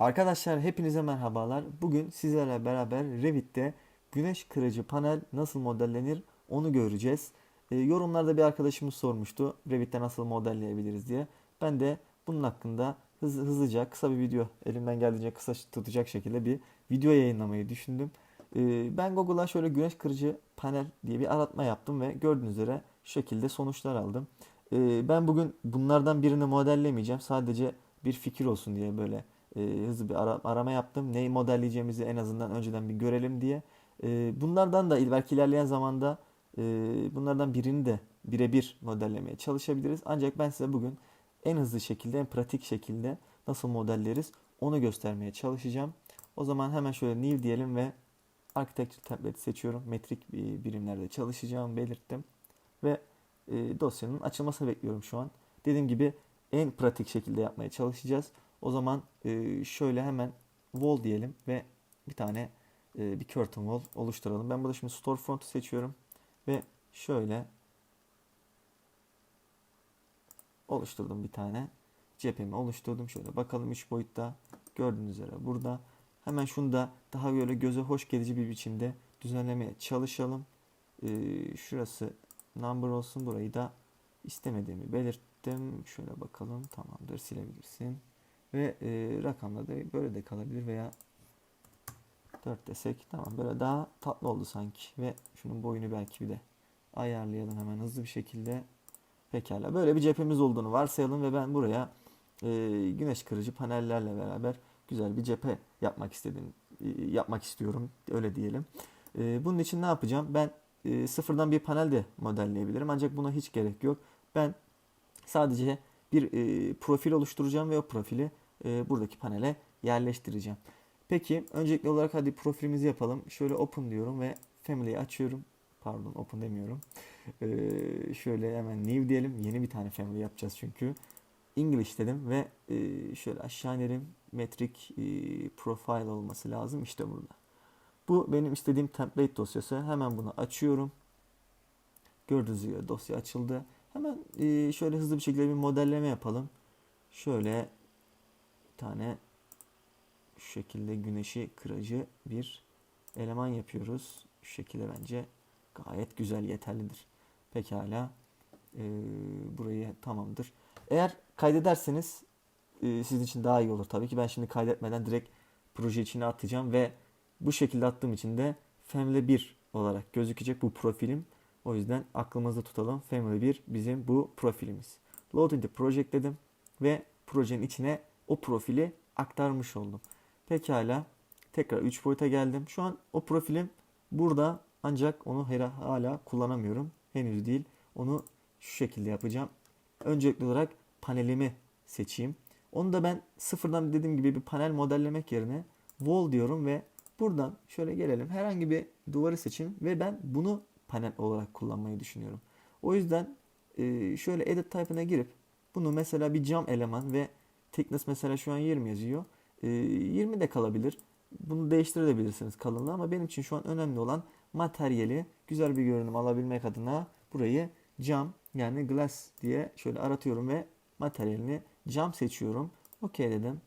Arkadaşlar hepinize merhabalar. Bugün sizlerle beraber Revit'te güneş kırıcı panel nasıl modellenir onu göreceğiz. E, yorumlarda bir arkadaşımız sormuştu Revit'te nasıl modelleyebiliriz diye. Ben de bunun hakkında hız, hızlıca kısa bir video elimden geldiğince kısa tutacak şekilde bir video yayınlamayı düşündüm. E, ben Google'a şöyle güneş kırıcı panel diye bir aratma yaptım ve gördüğünüz üzere şu şekilde sonuçlar aldım. E, ben bugün bunlardan birini modellemeyeceğim. Sadece bir fikir olsun diye böyle e, hızlı bir ara- arama yaptım. Neyi modelleyeceğimizi en azından önceden bir görelim diye. E, bunlardan da belki ilerleyen zamanda e, bunlardan birini de birebir modellemeye çalışabiliriz. Ancak ben size bugün en hızlı şekilde, en pratik şekilde nasıl modelleriz onu göstermeye çalışacağım. O zaman hemen şöyle new diyelim ve Architecture template seçiyorum. Metrik bir birimlerde çalışacağım belirttim. Ve e, dosyanın açılmasını bekliyorum şu an. Dediğim gibi en pratik şekilde yapmaya çalışacağız. O zaman e, şöyle hemen wall diyelim ve bir tane e, bir curtain wall oluşturalım. Ben burada şimdi storefront'u seçiyorum ve şöyle oluşturdum bir tane. Cephemi oluşturdum. Şöyle bakalım 3 boyutta. Gördüğünüz üzere burada. Hemen şunu da daha böyle göze hoş gelici bir biçimde düzenlemeye çalışalım. Ee, şurası number olsun. Burayı da istemediğimi belirttim. Şöyle bakalım. Tamamdır. Silebilirsin. Ve e, rakamla da böyle de kalabilir veya 4 desek. Tamam böyle daha tatlı oldu sanki. Ve şunun boyunu belki bir de ayarlayalım hemen hızlı bir şekilde. Pekala. Böyle bir cephemiz olduğunu varsayalım ve ben buraya e, güneş kırıcı panellerle beraber güzel bir cephe yapmak istedim. e, yapmak istiyorum. Öyle diyelim. E, bunun için ne yapacağım? Ben e, sıfırdan bir panel de modelleyebilirim. Ancak buna hiç gerek yok. Ben sadece bir e, profil oluşturacağım ve o profili e, buradaki panele yerleştireceğim. Peki öncelikli olarak hadi profilimizi yapalım. Şöyle open diyorum ve family'yi açıyorum. Pardon open demiyorum. Ee, şöyle hemen new diyelim. Yeni bir tane family yapacağız çünkü. English dedim ve e, şöyle aşağı inelim. Metric e, profile olması lazım. İşte burada. Bu benim istediğim template dosyası. Hemen bunu açıyorum. Gördüğünüz gibi dosya açıldı. Hemen e, şöyle hızlı bir şekilde bir modelleme yapalım. Şöyle tane şu şekilde güneşi kırıcı bir eleman yapıyoruz. Şu şekilde bence gayet güzel yeterlidir. Pekala. Ee, burayı tamamdır. Eğer kaydederseniz e, sizin için daha iyi olur tabii ki. Ben şimdi kaydetmeden direkt proje içine atacağım ve bu şekilde attığım için de Family 1 olarak gözükecek bu profilim. O yüzden aklımızda tutalım. Family 1 bizim bu profilimiz. Load into project dedim ve projenin içine o profili aktarmış oldum. Pekala. Tekrar 3 boyuta geldim. Şu an o profilim burada ancak onu hala kullanamıyorum. Henüz değil. Onu şu şekilde yapacağım. Öncelikli olarak panelimi seçeyim. Onu da ben sıfırdan dediğim gibi bir panel modellemek yerine wall diyorum ve buradan şöyle gelelim. Herhangi bir duvarı seçin ve ben bunu panel olarak kullanmayı düşünüyorum. O yüzden şöyle edit type'ına girip bunu mesela bir cam eleman ve thickness mesela şu an 20 yazıyor. E, 20 de kalabilir. Bunu değiştirebilirsiniz kalınlığı ama benim için şu an önemli olan materyali güzel bir görünüm alabilmek adına burayı cam yani glass diye şöyle aratıyorum ve materyalini cam seçiyorum. Okey dedim.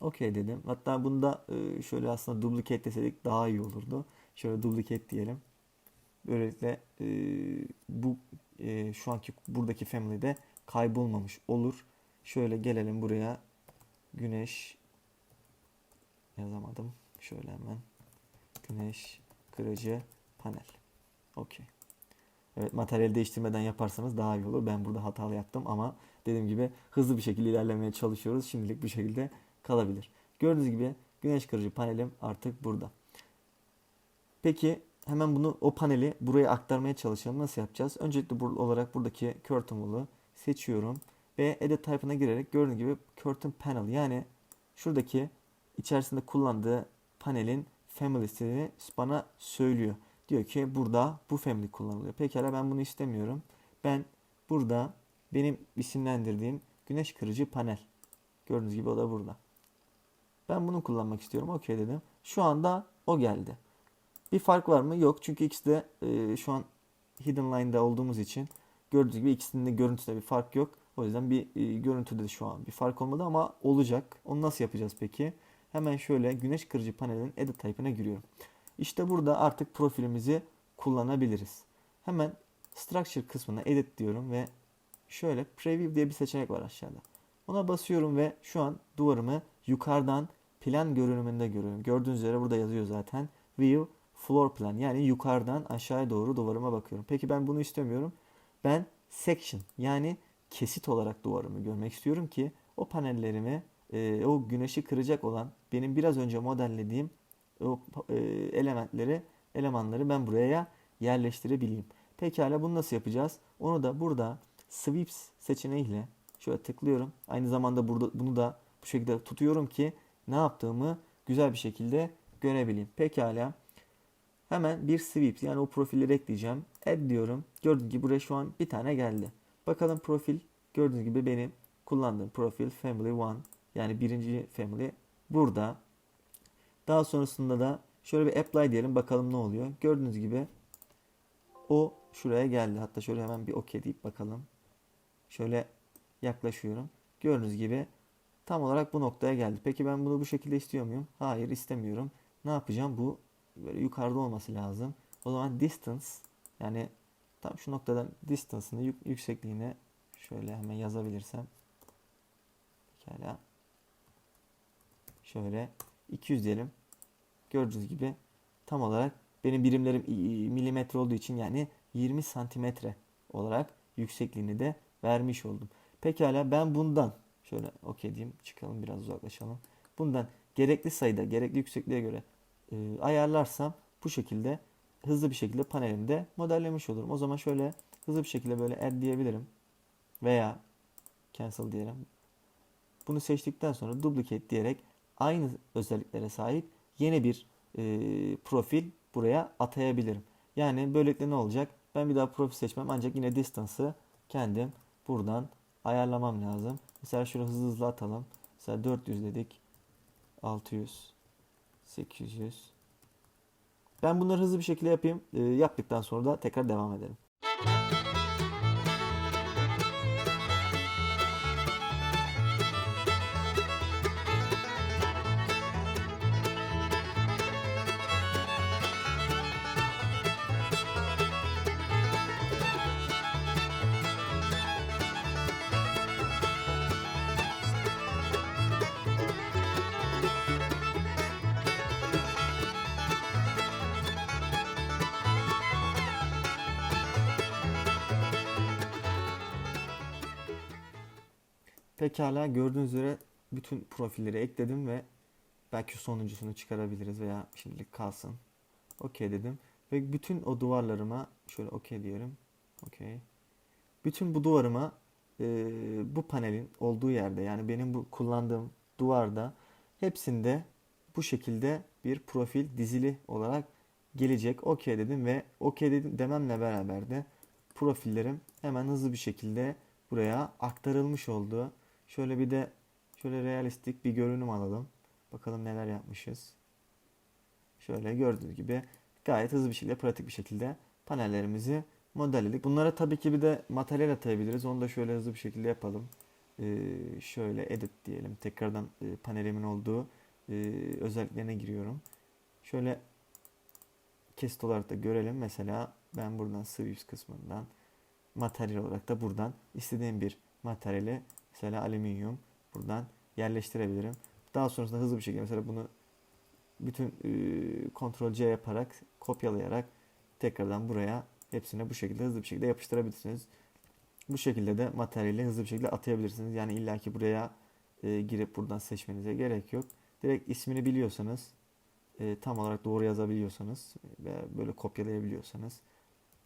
Okey dedim. Hatta bunda e, şöyle aslında duplicate deseydik daha iyi olurdu. Şöyle duplicate diyelim. Böylelikle e, bu e, şu anki buradaki family'de kaybolmamış olur. Şöyle gelelim buraya. Güneş yazamadım. Şöyle hemen. Güneş kırıcı panel. Okey. Evet materyal değiştirmeden yaparsanız daha iyi olur. Ben burada hatalı yaptım ama dediğim gibi hızlı bir şekilde ilerlemeye çalışıyoruz. Şimdilik bu şekilde kalabilir. Gördüğünüz gibi güneş kırıcı panelim artık burada. Peki hemen bunu o paneli buraya aktarmaya çalışalım. Nasıl yapacağız? Öncelikle bur- olarak buradaki curtain wall'u seçiyorum ve edit type'ına girerek gördüğünüz gibi curtain panel yani şuradaki içerisinde kullandığı panelin family'sini bana söylüyor. Diyor ki burada bu family kullanılıyor. Pekala ben bunu istemiyorum. Ben burada benim isimlendirdiğim güneş kırıcı panel. Gördüğünüz gibi o da burada. Ben bunu kullanmak istiyorum. Okey dedim. Şu anda o geldi. Bir fark var mı? Yok. Çünkü ikisi de e, şu an hidden line'da olduğumuz için gördüğünüz gibi ikisinin de görüntüsünde bir fark yok. O yüzden bir e, görüntüde şu an bir fark olmadı ama olacak. Onu nasıl yapacağız peki? hemen şöyle güneş kırıcı panelin edit type'ına giriyorum. İşte burada artık profilimizi kullanabiliriz. Hemen structure kısmına edit diyorum ve şöyle preview diye bir seçenek var aşağıda. Ona basıyorum ve şu an duvarımı yukarıdan plan görünümünde görüyorum. Gördüğünüz üzere burada yazıyor zaten. View floor plan yani yukarıdan aşağıya doğru duvarıma bakıyorum. Peki ben bunu istemiyorum. Ben section yani kesit olarak duvarımı görmek istiyorum ki o panellerimi e, o güneşi kıracak olan benim biraz önce modellediğim o e, elementleri elemanları ben buraya yerleştirebileyim. Pekala bunu nasıl yapacağız? Onu da burada sweeps seçeneğiyle şöyle tıklıyorum. Aynı zamanda burada bunu da bu şekilde tutuyorum ki ne yaptığımı güzel bir şekilde görebileyim. Pekala. Hemen bir sweep yani o profilleri ekleyeceğim. Add diyorum. Gördüğünüz gibi buraya şu an bir tane geldi. Bakalım profil gördüğünüz gibi benim kullandığım profil family one yani birinci family burada. Daha sonrasında da şöyle bir apply diyelim bakalım ne oluyor. Gördüğünüz gibi o şuraya geldi. Hatta şöyle hemen bir OK deyip bakalım. Şöyle yaklaşıyorum. Gördüğünüz gibi tam olarak bu noktaya geldi. Peki ben bunu bu şekilde istiyor muyum? Hayır istemiyorum. Ne yapacağım? Bu böyle yukarıda olması lazım. O zaman distance yani tam şu noktadan distance'ını yük- yüksekliğine şöyle hemen yazabilirsem pekala şöyle 200 diyelim. Gördüğünüz gibi tam olarak benim birimlerim milimetre olduğu için yani 20 santimetre olarak yüksekliğini de vermiş oldum. Pekala ben bundan şöyle okey diyeyim çıkalım biraz uzaklaşalım. Bundan gerekli sayıda gerekli yüksekliğe göre e, ayarlarsam bu şekilde hızlı bir şekilde panelimde modellemiş olurum. O zaman şöyle hızlı bir şekilde böyle add diyebilirim veya cancel diyelim. Bunu seçtikten sonra duplicate diyerek aynı özelliklere sahip yeni bir e, profil buraya atayabilirim. Yani böylelikle ne olacak? Ben bir daha profil seçmem ancak yine distance'ı kendim buradan ayarlamam lazım. Mesela şunu hızlı hızlı atalım. Mesela 400 dedik. 600 800 Ben bunları hızlı bir şekilde yapayım. E, yaptıktan sonra da tekrar devam edelim. Pekala gördüğünüz üzere bütün profilleri ekledim ve belki sonuncusunu çıkarabiliriz veya şimdilik kalsın. Okey dedim. Ve bütün o duvarlarıma şöyle okey diyelim. Okey. Bütün bu duvarıma e, bu panelin olduğu yerde yani benim bu kullandığım duvarda hepsinde bu şekilde bir profil dizili olarak gelecek. Okey dedim ve okey dedim dememle beraber de profillerim hemen hızlı bir şekilde buraya aktarılmış oldu. Şöyle bir de şöyle realistik bir görünüm alalım. Bakalım neler yapmışız. Şöyle gördüğünüz gibi gayet hızlı bir şekilde, pratik bir şekilde panellerimizi modelledik. Bunlara tabii ki bir de materyal atayabiliriz. Onu da şöyle hızlı bir şekilde yapalım. Ee, şöyle edit diyelim. Tekrardan e, panelimin olduğu e, özelliklerine giriyorum. Şöyle kesit olarak da görelim. Mesela ben buradan Swift kısmından materyal olarak da buradan istediğim bir materyali mesela alüminyum buradan yerleştirebilirim. Daha sonrasında hızlı bir şekilde mesela bunu bütün e, C yaparak kopyalayarak tekrardan buraya hepsine bu şekilde hızlı bir şekilde yapıştırabilirsiniz. Bu şekilde de materyali hızlı bir şekilde atayabilirsiniz. Yani illaki buraya e, girip buradan seçmenize gerek yok. Direkt ismini biliyorsanız e, tam olarak doğru yazabiliyorsanız ve böyle kopyalayabiliyorsanız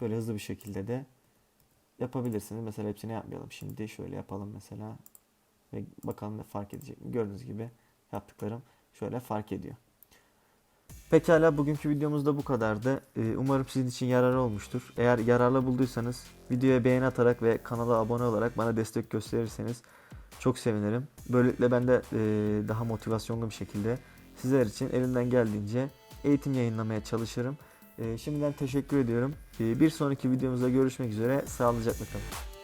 böyle hızlı bir şekilde de yapabilirsiniz. Mesela hepsini yapmayalım. Şimdi şöyle yapalım mesela. Ve bakalım ne fark edecek mi? Gördüğünüz gibi yaptıklarım şöyle fark ediyor. Pekala bugünkü videomuz da bu kadardı. Ee, Umarım sizin için yararlı olmuştur. Eğer yararlı bulduysanız videoya beğeni atarak ve kanala abone olarak bana destek gösterirseniz çok sevinirim. Böylelikle ben de e, daha motivasyonlu bir şekilde sizler için elimden geldiğince eğitim yayınlamaya çalışırım. E, Şimdiden teşekkür ediyorum. E, Bir sonraki videomuzda görüşmek üzere. Sağlıcakla kalın.